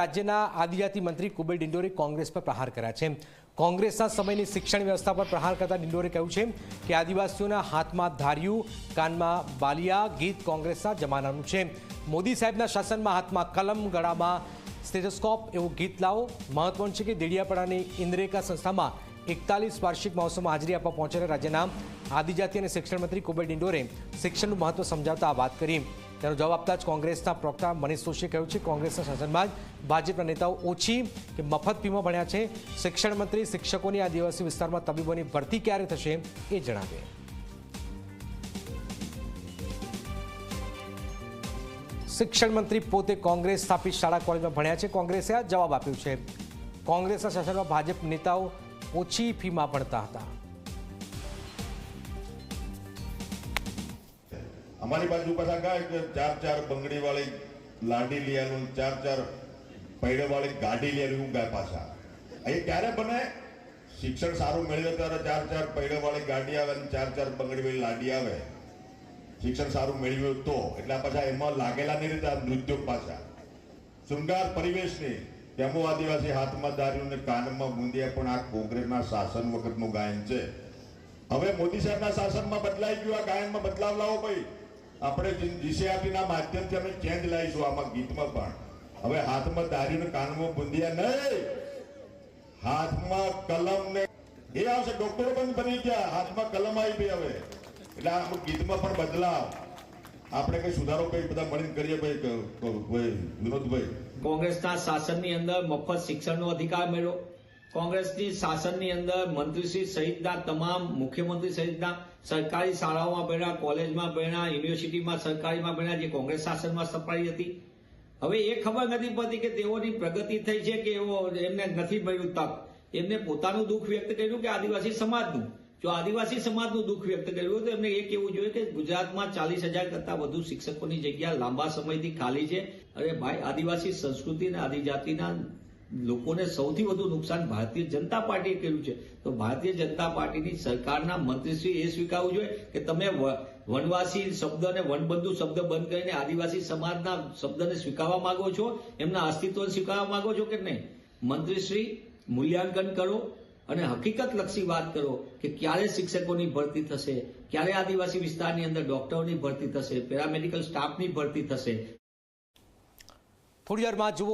રાજ્યના આદિજાતિ મંત્રી કુબેર ડિંડોરે કોંગ્રેસ પર પ્રહાર કર્યા છે. કોંગ્રેસના સમયની શિક્ષણ વ્યવસ્થા પર પ્રહાર કરતા ડિંડોરે કહ્યું છે કે આદિવાસીઓના હાથમાં ધાર્યું, કાનમાં બાલિયા ગીત કોંગ્રેસના જમાનાનું છે. મોદી સાહેબના શાસનમાં હાથમાં કલમ, ગળામાં સ્ટેટસ્કોપ એવું ગીત લાવો. મહત્વનું છે કે દેડિયાપાડાની ઇન્દ્રેકા સંસ્થામાં એકતાલીસ વાર્ષિક મહોત્સવમાં હાજરી આપવા પહોંચેલા રાજ્યના આદિજાતિ અને શિક્ષણ મંત્રી કુબેર ડિંડોરે શિક્ષણનું મહત્વ સમજાવતા આ વાત કરી. તેનો જવાબ આપતા જ કોંગ્રેસના પ્રવક્તા મનીષ જોશીએ કહ્યું છે, કોંગ્રેસના શાસનમાં જ ભાજપના નેતાઓ ઓછી કે મફત ફીમાં ભણ્યા છે. શિક્ષણ મંત્રી, શિક્ષકોની આદિવાસી વિસ્તારમાં તબીબોની ભરતી ક્યારે થશે એ જણાવે શિક્ષણ મંત્રી પોતે કોંગ્રેસ સ્થાપિત શાળા કોલેજમાં ભણ્યા છે. કોંગ્રેસે આ જવાબ આપ્યો છે. કોંગ્રેસના શાસનમાં ભાજપ નેતાઓ ઓછી ફીમાં ભણતા હતા. અમારી બાજુ પાછા ગાય ચાર ચાર બંગડી વાળી લાંડી લીયાનું ચાર ચાર પૈડે વાળી ગાડી લીયાનું એવું ગાય પાછા. એ ક્યારે બને? શિક્ષણ સારું મેળવે ત્યારે ચાર ચાર પૈડે વાળી ગાડી આવે અને ચાર ચાર બંગડી વાળી લાંડી આવે. શિક્ષણ સારું મેળવ્યું તો, એટલે પાછા એમાં લાગેલા નહીં રીતે આ નૃત્યો પાછા. શૃંગાર પરિવેશની, તેમાં આદિવાસી હાથમાં ધાર્યું ને કાનમાં બુંદિયા પણ આ કોંગ્રેસના શાસન વખતનું ગાયન છે. હવે મોદી સાહેબના શાસનમાં બદલાઈ ગયું, આ ગાયનમાં બદલાવ લાવો ભાઈ. આપણે જીસીઆરટીના માધ્યમથી અમે ચેન્જ લાવીશું આમાં ગીતમાં પણ. હવે હાથમાં દાર્યું ને કાનમાં બુંદિયા નહીં. હાથમાં કલમ ને એ આવશે ડોક્ટરો પણ બની ગયા. હાથમાં કલમ આવી ગઈ હવે. એટલે આ ગીતમાં પણ બદલાવ. આપણે કઈ સુધારો કઈ બધા મળીને કરીએ ભાઈ ભાઈ, વિનોદભાઈ. કોંગ્રેસના શાસનની અંદર મફત શિક્ષણનો અધિકાર મેળવો કોંગ્રેસની શાસનની અંદર મંત્રીશ્રી સહિતના તમામ મુખ્યમંત્રી સહિતના સરકારી શાળાઓમાં ભણ્યા, કોલેજમાં ભણ્યા, યુનિવર્સિટીમાં સરકારીમાં ભણ્યા જે કોંગ્રેસ શાસનમાં સપાઈ હતી. હવે એ ખબર નથી પડતી કે તેઓની પ્રગતિ થઈ છે કે એવો એમને નથી મળ્યું તક. એમને પોતાનું દુઃખ વ્યક્ત કર્યું કે આદિવાસી સમાજનું? જો આદિવાસી સમાજનું દુઃખ વ્યક્ત કર્યું તો એમને એ કહેવું જોઈએ કે ગુજરાતમાં ચાલીસ હજાર કરતા વધુ શિક્ષકોની જગ્યા લાંબા સમયથી ખાલી છે. અરે ભાઈ, આદિવાસી સંસ્કૃતિ અને આદિજાતિના લોકોને સૌથી વધુ નુકસાન ભારતીય જનતા પાર્ટીએ કર્યું છે. તો ભારતીય જનતા પાર્ટીની સરકારના મંત્રીશ્રી એ સ્વીકારવું જોઈએ કે તમે વનવાસી શબ્દ વનબંધુ શબ્દ બંધ કરીને આદિવાસી સમાજના શબ્દને સ્વીકારવા માંગો છો, એમના અસ્તિત્વને સ્વીકારવા માંગો છો કે નહીં? મંત્રીશ્રી, મૂલ્યાંકન કરો અને હકીકત લક્ષી વાત કરો કે ક્યારે શિક્ષકોની ભરતી થશે, ક્યારે આદિવાસી વિસ્તારની અંદર ડોક્ટરોની ભરતી થશે, પેરામેડિકલ સ્ટાફની ભરતી થશે. થોડી વારમાં જુઓ